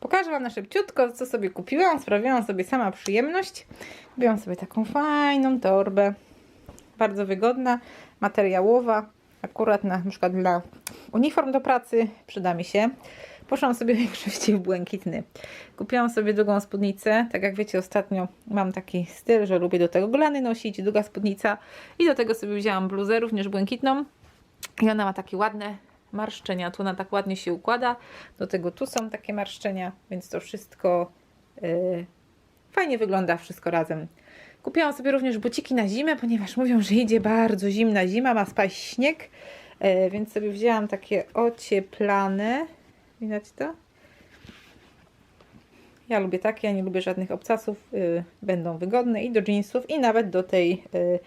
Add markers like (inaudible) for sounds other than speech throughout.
Pokażę Wam na szybciutko, co sobie kupiłam. Sprawiłam sobie sama przyjemność. Kupiłam sobie taką fajną torbę. Bardzo wygodna, materiałowa. Akurat na, na przykład dla uniform do pracy przyda mi się. Poszłam sobie (laughs) większości w błękitny. Kupiłam sobie długą spódnicę. Tak jak wiecie, ostatnio mam taki styl, że lubię do tego glany nosić, długa spódnica. I do tego sobie wzięłam bluzę, również błękitną. I ona ma takie ładne marszczenia. Tu ona tak ładnie się układa. Do tego tu są takie marszczenia, więc to wszystko yy, fajnie wygląda wszystko razem. Kupiłam sobie również buciki na zimę, ponieważ mówią, że idzie bardzo zimna zima, ma spaść śnieg, yy, więc sobie wzięłam takie ocieplane. Widać to? Ja lubię takie, ja nie lubię żadnych obcasów. Yy, będą wygodne i do jeansów, i nawet do tej yy,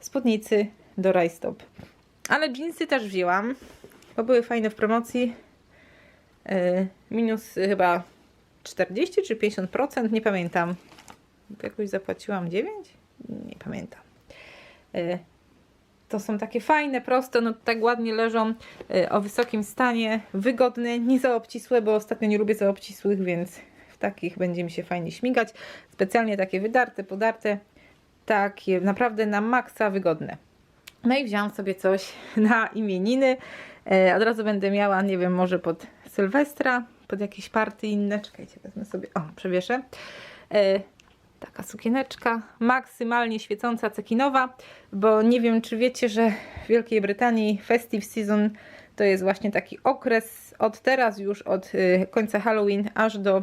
spódnicy do rajstop. Ale jeansy też wzięłam, bo były fajne w promocji. Yy, minus chyba 40 czy 50%, nie pamiętam. Jakoś zapłaciłam 9? Nie pamiętam. Yy, to są takie fajne, proste, no tak ładnie leżą, yy, o wysokim stanie, wygodne, nie za obcisłe, bo ostatnio nie lubię za obcisłych, więc w takich będzie mi się fajnie śmigać. Specjalnie takie wydarte, podarte, takie naprawdę na maksa wygodne. No i wzięłam sobie coś (laughs) na imieniny. E, od razu będę miała, nie wiem, może pod Sylwestra, pod jakieś party inne. Czekajcie, wezmę sobie, o, przewieszę. E, taka sukieneczka, maksymalnie świecąca, cekinowa, bo nie wiem, czy wiecie, że w Wielkiej Brytanii festive season to jest właśnie taki okres od teraz już, od y, końca Halloween aż do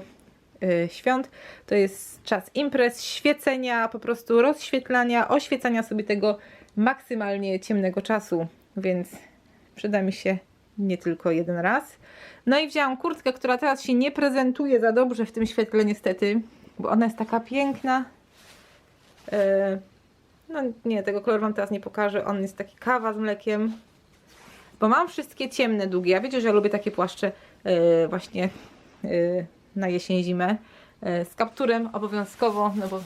y, świąt. To jest czas imprez, świecenia, po prostu rozświetlania, oświecania sobie tego maksymalnie ciemnego czasu, więc przyda mi się nie tylko jeden raz. No i wzięłam kurtkę, która teraz się nie prezentuje za dobrze w tym świetle niestety, bo ona jest taka piękna. E, No nie, tego koloru wam teraz nie pokażę. On jest taki kawa z mlekiem. Bo mam wszystkie ciemne, długie. Ja wiecie, że ja lubię takie płaszcze e, właśnie e, na jesień, zimę. Z kapturem obowiązkowo, no bo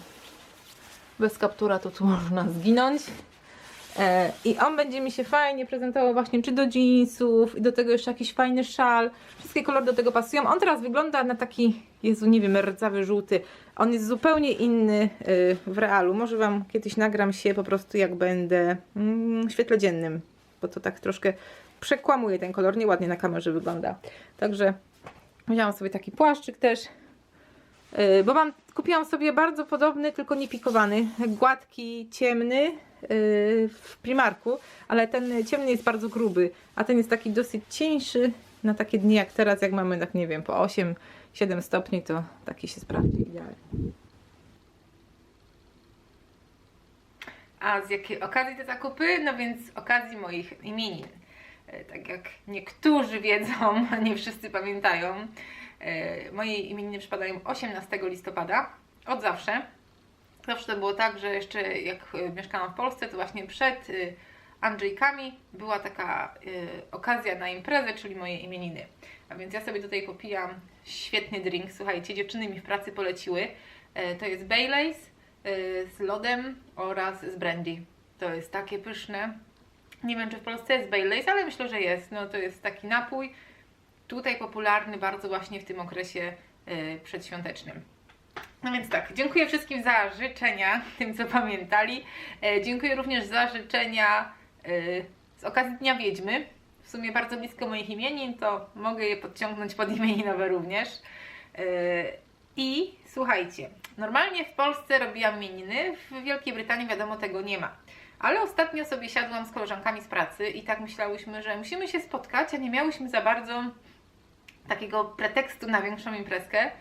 bez kaptura to tu (laughs) można zginąć. E, I on będzie mi się fajnie prezentował właśnie czy do jeansów i do tego jeszcze jakiś fajny szal. Wszystkie kolory do tego pasują. On teraz wygląda na taki, Jezu, nie wiem, rdzawy, żółty. On jest zupełnie inny y, w realu. Może Wam kiedyś nagram się po prostu jak będę mm, w świetle dziennym, bo to tak troszkę przekłamuje ten kolor. Nieładnie na kamerze wygląda. Także wziąłam sobie taki płaszczyk też. Yy, bo mam, kupiłam sobie bardzo podobny, tylko nie pikowany, gładki, ciemny w Primarku, ale ten ciemny jest bardzo gruby, a ten jest taki dosyć cieńszy na takie dni jak teraz, jak mamy tak nie wiem, po 8-7 stopni, to taki się sprawdzi idealnie. A z jakiej okazji te zakupy? No więc z okazji moich imienin. E, Tak jak niektórzy wiedzą, (laughs) a nie wszyscy pamiętają, e, moje imieniny przypadają 18 listopada, od zawsze. Zawsze to było tak, że jeszcze jak e, mieszkałam w Polsce, to właśnie przed e, Andrzejkami była taka e, okazja na imprezę, czyli moje imieniny. A więc ja sobie tutaj popijam świetny drink. Słuchajcie, dziewczyny mi w pracy poleciły. To jest Baileys z lodem oraz z brandy. To jest takie pyszne. Nie wiem, czy w Polsce jest Baileys, ale myślę, że jest. No to jest taki napój, tutaj popularny bardzo właśnie w tym okresie przedświątecznym. No więc tak, dziękuję wszystkim za życzenia, tym co pamiętali. E, dziękuję również za życzenia e, z okazji Dnia Wiedźmy. W sumie bardzo blisko moich imienin, to mogę je podciągnąć pod imieninowe również. E, I słuchajcie, normalnie w Polsce robiłam imieniny, w Wielkiej Brytanii wiadomo tego nie ma. Ale ostatnio sobie siadłam z koleżankami z pracy i tak myślałyśmy, że musimy się spotkać, a nie miałyśmy za bardzo takiego pretekstu na większą imprezkę.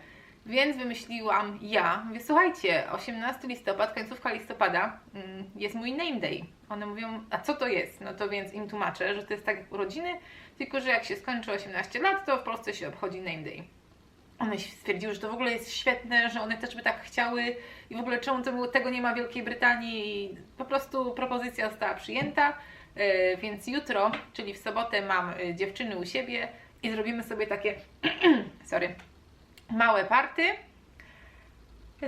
Więc wymyśliłam ja, mówię, słuchajcie, 18 listopad, końcówka listopada mm, jest mój name day. One mówią, a co to jest? No to więc im tłumaczę, że to jest tak jak urodziny, tylko że jak się skończy 18 lat, to w Polsce się obchodzi name day. One stwierdziły, że to w ogóle jest świetne, że one też by tak chciały i w ogóle czemu to było, tego nie ma w Wielkiej Brytanii i po prostu propozycja została przyjęta, Yy, więc jutro, czyli w sobotę mam y, dziewczyny u siebie i zrobimy sobie takie, (clears throat) sorry, małe party.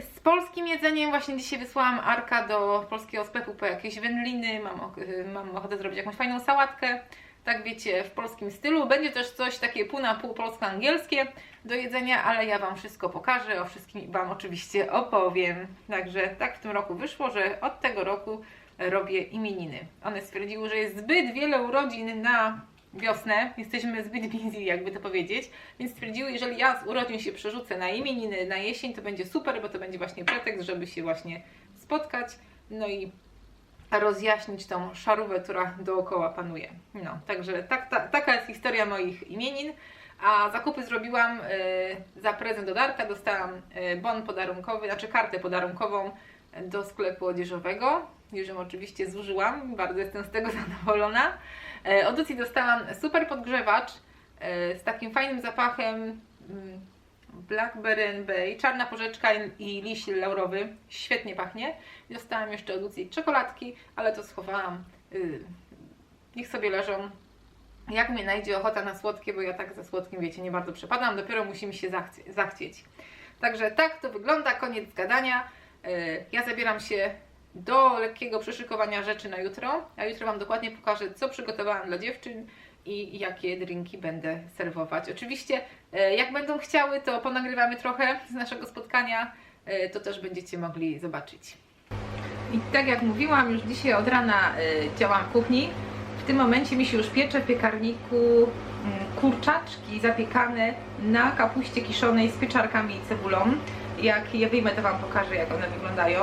Z polskim jedzeniem właśnie dzisiaj wysłałam Arka do polskiego sklepu po jakieś wędliny, mam, mam ochotę zrobić jakąś fajną sałatkę. tak wiecie, w polskim stylu. Będzie też coś takie pół na pół polsko-angielskie do jedzenia, ale ja Wam wszystko pokażę, o wszystkim Wam oczywiście opowiem. Także tak w tym roku wyszło, że od tego roku robię imieniny. One stwierdziły, że jest zbyt wiele urodzin na wiosnę, jesteśmy zbyt busy, jakby to powiedzieć, więc stwierdziły, jeżeli ja z urodzin się przerzucę na imieniny na jesień, to będzie super, bo to będzie właśnie pretekst, żeby się właśnie spotkać, no i rozjaśnić tą szarówę, która dookoła panuje. No, także tak, ta, taka jest historia moich imienin. A zakupy zrobiłam y, za prezent do Darka. Dostałam y, bon podarunkowy, znaczy kartę podarunkową do sklepu odzieżowego. Już ją oczywiście zużyłam, bardzo jestem z tego (laughs) zadowolona. Y, od Lucji dostałam super podgrzewacz y, z takim fajnym zapachem mm, Blackberry Bay, czarna porzeczka i liść laurowy. Świetnie pachnie. Dostałam jeszcze od Lucji czekoladki, ale to schowałam. Y, niech sobie leżą. Jak mnie najdzie ochota na słodkie, bo ja tak za słodkim, wiecie, nie bardzo przepadam, dopiero musi mi się zachcie- zachcieć. Także tak to wygląda, koniec gadania. Y, Ja zabieram się do lekkiego przyszykowania rzeczy na jutro. A jutro Wam dokładnie pokażę, co przygotowałam dla dziewczyn i jakie drinki będę serwować. Oczywiście, e, jak będą chciały, to ponagrywamy trochę z naszego spotkania, e, to też będziecie mogli zobaczyć. I tak jak mówiłam, już dzisiaj od rana e, działam w kuchni. W tym momencie mi się już piecze w piekarniku mm, kurczaczki zapiekane na kapuście kiszonej z pieczarkami i cebulą. Jak je wyjmę, to Wam pokażę, jak one wyglądają.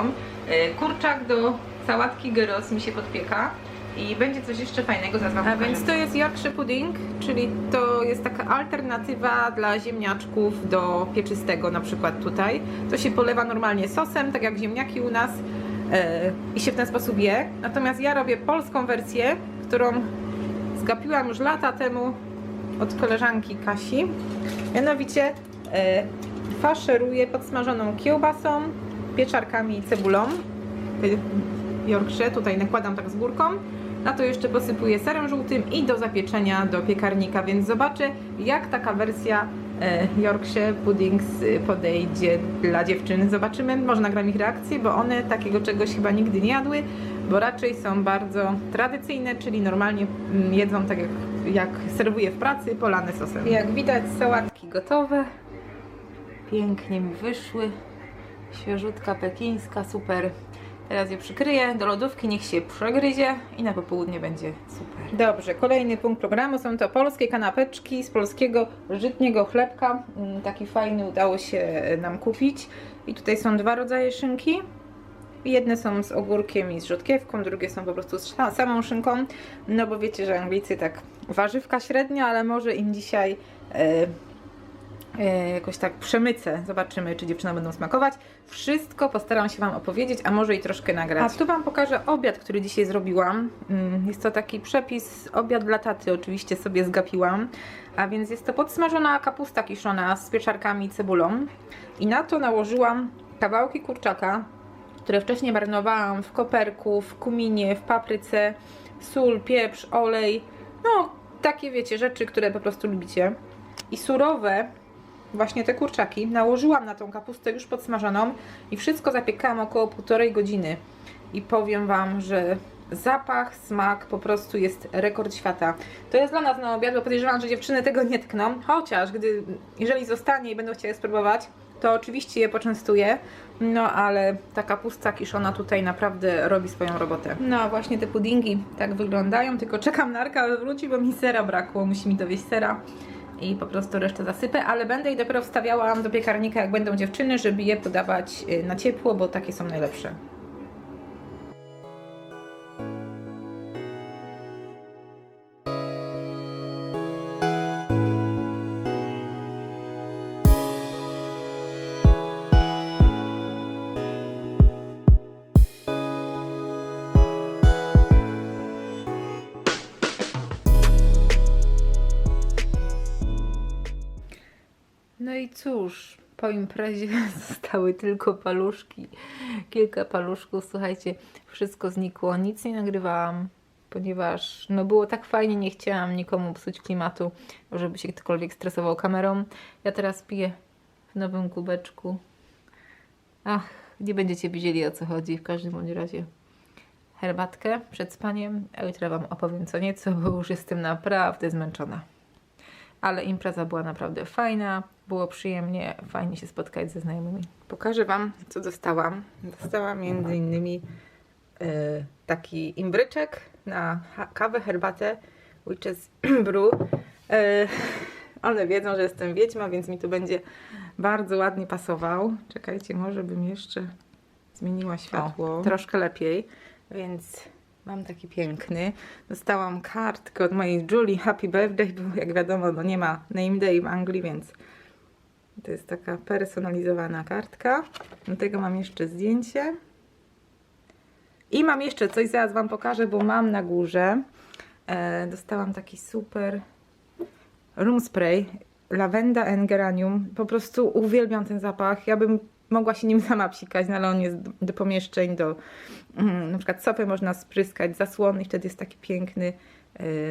E, Kurczak do sałatki gyros mi się podpieka. I będzie coś jeszcze fajnego, zaraz Wam A więc to jest Yorkshire pudding, czyli to jest taka alternatywa dla ziemniaczków do pieczystego na przykład tutaj. To się polewa normalnie sosem, tak jak ziemniaki u nas e, i się w ten sposób je. Natomiast ja robię polską wersję, którą zgapiłam już lata temu od koleżanki Kasi. Mianowicie e, faszeruję podsmażoną kiełbasą, pieczarkami i cebulą. Yorkshire, tutaj nakładam tak z górką. Na to jeszcze posypuję serem żółtym i do zapieczenia do piekarnika, więc zobaczę jak taka wersja e, Yorkshire Puddings podejdzie dla dziewczyn. Zobaczymy, może nagram ich reakcję, bo one takiego czegoś chyba nigdy nie jadły, bo raczej są bardzo tradycyjne, czyli normalnie mm, jedzą tak jak, jak serwuję w pracy, polane sosem. Jak widać sałatki gotowe, pięknie mi wyszły, świeżutka pekińska, super. Teraz je przykryję do lodówki, niech się przegryzie i na popołudnie będzie super. Dobrze, kolejny punkt programu są to polskie kanapeczki z polskiego żytniego chlebka. Mm, Taki fajny udało się nam kupić. I tutaj są dwa rodzaje szynki. Jedne są z ogórkiem i z rzodkiewką, drugie są po prostu z samą szynką. No bo wiecie, że Anglicy tak warzywka średnia, ale może im dzisiaj e, jakoś tak przemycę. Zobaczymy, czy dziewczynom będą smakować. Wszystko postaram się Wam opowiedzieć, a może i troszkę nagrać. A tu Wam pokażę obiad, który dzisiaj zrobiłam. Mm, Jest to taki przepis, obiad dla taty oczywiście sobie zgapiłam. A więc jest to podsmażona kapusta kiszona z pieczarkami i cebulą. I na to nałożyłam kawałki kurczaka, które wcześniej marynowałam w koperku, w kuminie, w papryce, sól, pieprz, olej. No, takie wiecie, rzeczy, które po prostu lubicie. I surowe właśnie te kurczaki nałożyłam na tą kapustę już podsmażoną i wszystko zapiekałam około półtorej godziny. I powiem Wam, że zapach, smak po prostu jest rekord świata. To jest dla nas na obiad, bo podejrzewam, że dziewczyny tego nie tkną, chociaż gdy, jeżeli zostanie i będą chciały spróbować, to oczywiście je poczęstuję, no ale ta kapusta kiszona tutaj naprawdę robi swoją robotę. No właśnie te puddingi tak wyglądają, tylko czekam na Arka, wróci, bo mi sera brakło, musi mi dowieść sera i po prostu resztę zasypę, ale będę je dopiero wstawiała do piekarnika, jak będą dziewczyny, żeby je podawać y, na ciepło, bo takie są najlepsze. Cóż, po imprezie (laughs) zostały tylko paluszki. Kilka paluszków, słuchajcie, wszystko znikło. Nic nie nagrywałam, ponieważ no było tak fajnie, nie chciałam nikomu psuć klimatu, żeby się ktokolwiek stresował kamerą. Ja teraz piję w nowym kubeczku. Ach, nie będziecie wiedzieli o co chodzi w każdym bądź razie. herbatkę przed spaniem, a jutro Wam opowiem co nieco, bo już jestem naprawdę zmęczona. Ale impreza była naprawdę fajna, było przyjemnie, fajnie się spotkać ze znajomymi. Pokażę Wam, co dostałam. Dostałam między innymi e, taki imbryczek na kawę, herbatę Witches (clears throat) Brew. E, one wiedzą, że jestem wiedźma, więc mi tu będzie bardzo ładnie pasował. Czekajcie, może bym jeszcze zmieniła światło. O, troszkę lepiej, więc mam taki piękny. Dostałam kartkę od mojej Julie Happy Birthday, bo jak wiadomo, no nie ma name day w Anglii, więc to jest taka personalizowana kartka. Do tego mam jeszcze zdjęcie. I mam jeszcze coś, zaraz Wam pokażę, bo mam na górze. E, dostałam taki super room spray. Lavenda and geranium. Po prostu uwielbiam ten zapach. Ja bym mogła się nim (laughs) sama psikać, no ale on jest do, pomieszczeń, do mm, na przykład sopy można spryskać, zasłony i wtedy jest taki piękny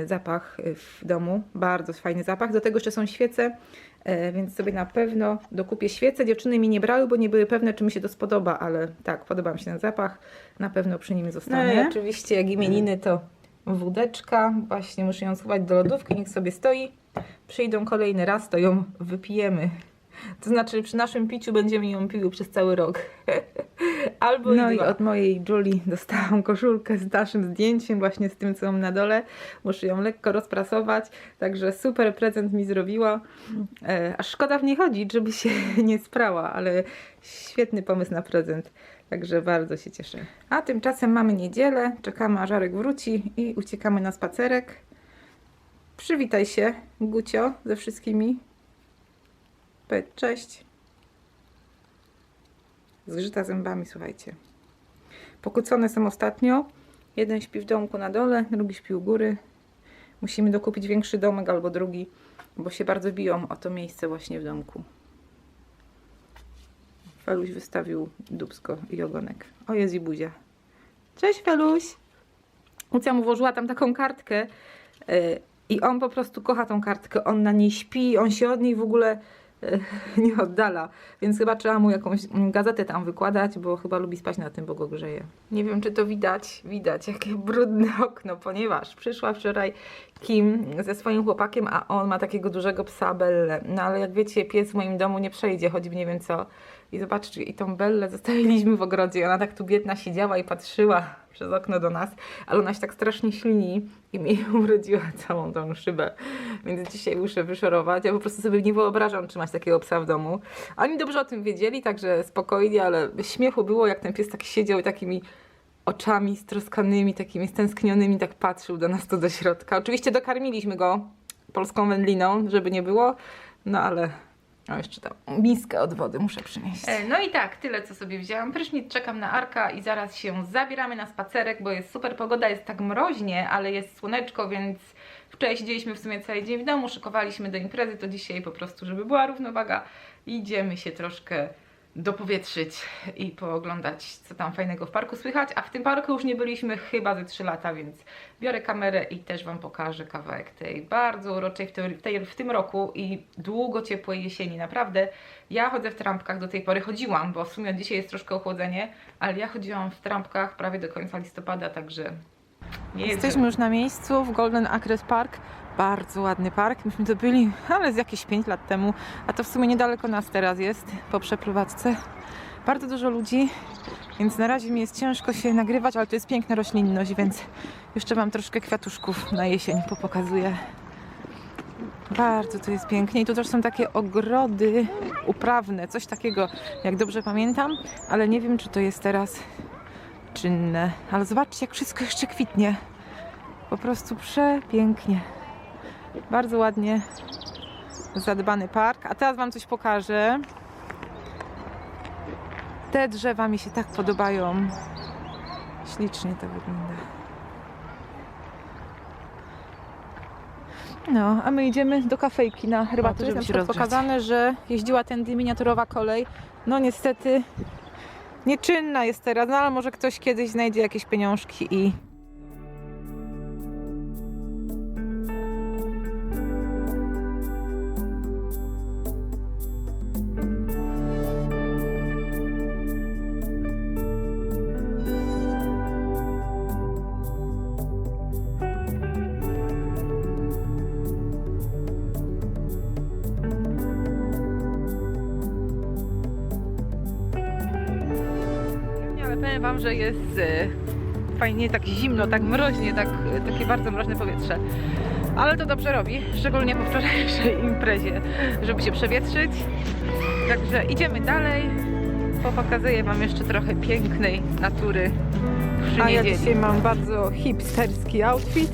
zapach w domu. Bardzo fajny zapach. Do tego jeszcze są świece, e, więc sobie na pewno dokupię świece. Dziewczyny mi nie brały, bo nie były pewne, czy mi się to spodoba, ale tak, podoba mi się ten zapach. Na pewno przy nim zostanę. No i oczywiście jak imieniny to wódeczka. Właśnie muszę ją schować do lodówki, niech sobie stoi. Przyjdą kolejny raz, to ją wypijemy. To znaczy przy naszym piciu będziemy ją piły przez cały rok. (laughs) Albo no i, i od mojej Julie dostałam koszulkę z naszym zdjęciem, właśnie z tym, co mam na dole. Muszę ją lekko rozprasować, także super prezent mi zrobiła. E, aż szkoda w niej chodzić, żeby się (laughs) nie sprała, ale świetny pomysł na prezent. Także bardzo się cieszę. A tymczasem mamy niedzielę, czekamy aż Żarek wróci i uciekamy na spacerek. Przywitaj się, Gucio, ze wszystkimi. Powiedz cześć. Zgrzyta zębami, słuchajcie. Pokłócone są ostatnio. Jeden śpi w domku na dole, drugi śpi u góry. Musimy dokupić większy domek albo drugi, bo się bardzo biją o to miejsce właśnie w domku. Feluś wystawił dubsko i ogonek. O, jest i buzia. Cześć, Feluś! Lucja mu włożyła tam taką kartkę yy, i on po prostu kocha tą kartkę. On na niej śpi, on się od niej w ogóle (laughs) nie oddala, więc chyba trzeba mu jakąś gazetę tam wykładać, bo chyba lubi spać na tym, bo go grzeje. Nie wiem, czy to widać, widać, jakie brudne okno, ponieważ przyszła wczoraj Kim ze swoim chłopakiem, a on ma takiego dużego psa Bellę. No ale jak wiecie, pies w moim domu nie przejdzie, choćby nie wiem co. I zobaczcie, i tą Bellę zostawiliśmy w ogrodzie. Ona tak tu biedna siedziała i patrzyła przez okno do nas, ale ona się tak strasznie ślini i mi (laughs) urodziła całą tą szybę. Więc dzisiaj muszę wyszorować. Ja po prostu sobie nie wyobrażam trzymać takiego psa w domu. Oni dobrze o tym wiedzieli, także spokojnie, ale śmiechu było, jak ten pies tak siedział i takimi oczami stroskanymi, takimi stęsknionymi, tak patrzył do nas tu do środka. Oczywiście dokarmiliśmy go polską wędliną, żeby nie było, no ale o, jeszcze tam miskę od wody muszę przynieść. E, no i tak, tyle co sobie wzięłam. Prysznic czekam na Arka i zaraz się zabieramy na spacerek, bo jest super pogoda, jest tak mroźnie, ale jest słoneczko, więc wczoraj siedzieliśmy w sumie cały dzień w domu, szykowaliśmy do imprezy, to dzisiaj po prostu, żeby była równowaga, idziemy się troszkę dopowietrzyć i pooglądać, co tam fajnego w parku słychać. A w tym parku już nie byliśmy chyba ze 3 lata, więc biorę kamerę i też Wam pokażę kawałek tej bardzo uroczej w, tej, w, w tym roku i długo ciepłej jesieni. Naprawdę, ja chodzę w trampkach do tej pory, chodziłam, bo w sumie dzisiaj jest troszkę ochłodzenie, ale ja chodziłam w trampkach prawie do końca listopada, także nie Jesteśmy już na miejscu w Golden Acres Park. Bardzo ładny park. (laughs) Myśmy to byli, ale z jakieś 5 lat temu, a to w sumie niedaleko nas teraz jest po przeprowadzce. Bardzo dużo ludzi, więc na razie mi jest ciężko się nagrywać, ale to jest piękna roślinność, więc jeszcze mam troszkę kwiatuszków na jesień popokazuję. Bardzo tu jest pięknie i tu też są takie ogrody uprawne, coś takiego, jak dobrze pamiętam, ale nie wiem, czy to jest teraz czynne. Ale zobaczcie, jak wszystko jeszcze kwitnie. Po prostu przepięknie. Bardzo ładnie zadbany park. A teraz Wam coś pokażę. Te drzewa mi się tak podobają. Ślicznie to wygląda. No, a my idziemy do kafejki na herbatę, się pokazane, że jeździła tędy miniaturowa kolej. No niestety nieczynna jest teraz, no ale może ktoś kiedyś znajdzie jakieś pieniążki i że jest e, fajnie, tak zimno, tak mroźnie, tak, e, takie bardzo mroźne powietrze. Ale to dobrze robi, szczególnie po wczorajszej (laughs) imprezie, żeby się przewietrzyć. Także idziemy dalej. Pokazuję Wam jeszcze trochę pięknej natury przy A ja niedzieli. dzisiaj mam bardzo hipsterski outfit.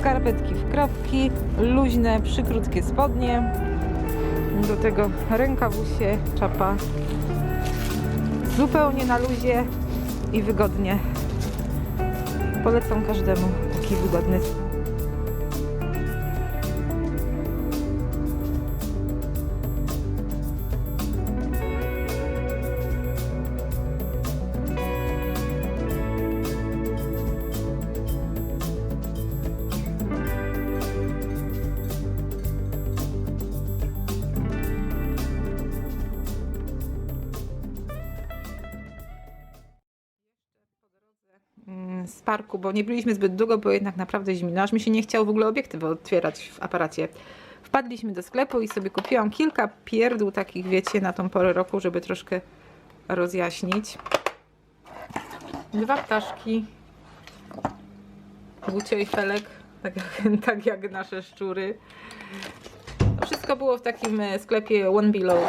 Skarpetki w kropki, luźne, przykrótkie spodnie. Do tego rękawusie, czapa. Zupełnie na luzie i wygodnie. Polecam każdemu taki wygodny parku, bo nie byliśmy zbyt długo, bo jednak naprawdę zimno, aż mi się nie chciało w ogóle obiektywy otwierać w aparacie. Wpadliśmy do sklepu i sobie kupiłam kilka pierdół takich, wiecie, na tą porę roku, żeby troszkę rozjaśnić. Dwa ptaszki, Gucio i Felek, tak jak, (laughs) tak jak nasze szczury. Wszystko było w takim e, sklepie One Below,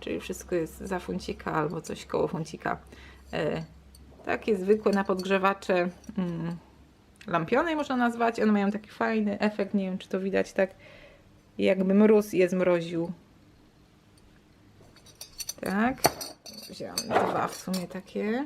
czyli wszystko jest za funcika albo coś koło funcika. Takie zwykłe na podgrzewacze mm, lampionej można nazwać. One mają taki fajny efekt, nie wiem czy to widać tak jakby mróz je zmroził. Tak. Wzięłam dwa w sumie takie.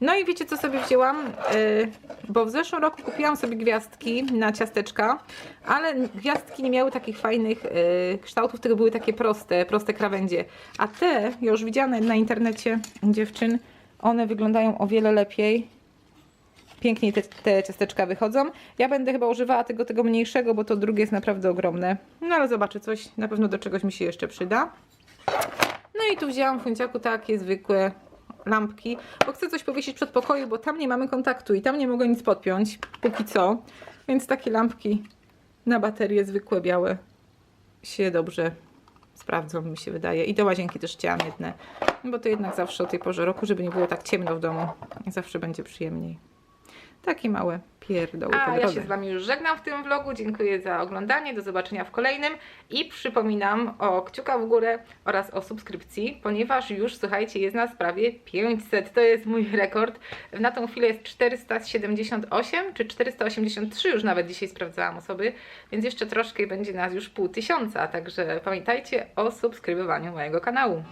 No i wiecie co sobie wzięłam? Yy, bo w zeszłym roku kupiłam sobie gwiazdki na ciasteczka, ale gwiazdki nie miały takich fajnych yy, kształtów, tylko były takie proste, proste krawędzie. A te, już widziałam na, na internecie dziewczyn, one wyglądają o wiele lepiej. Piękniej te, te ciasteczka wychodzą. Ja będę chyba używała tego, tego mniejszego, bo to drugie jest naprawdę ogromne. No ale zobaczę coś, na pewno do czegoś mi się jeszcze przyda. No i tu wzięłam w funciaku takie zwykłe lampki, bo chcę coś powiesić przed pokoju, bo tam nie mamy kontaktu i tam nie mogę nic podpiąć, póki co. Więc takie lampki na baterie zwykłe, białe się dobrze sprawdzą, mi się wydaje. I do łazienki też chciałam jedne, bo to jednak zawsze o tej porze roku, żeby nie było tak ciemno w domu. Zawsze będzie przyjemniej. Takie małe pierdoły A ja się z Wami już żegnam w tym vlogu. Dziękuję za oglądanie. Do zobaczenia w kolejnym. I przypominam o kciuka w górę oraz o subskrypcji, ponieważ już, słuchajcie, jest nas prawie 500. To jest mój rekord. Na tą chwilę jest 478 czy 483 już nawet dzisiaj sprawdzałam osoby, więc jeszcze troszkę i będzie nas już pół tysiąca. Także pamiętajcie o subskrybowaniu mojego kanału.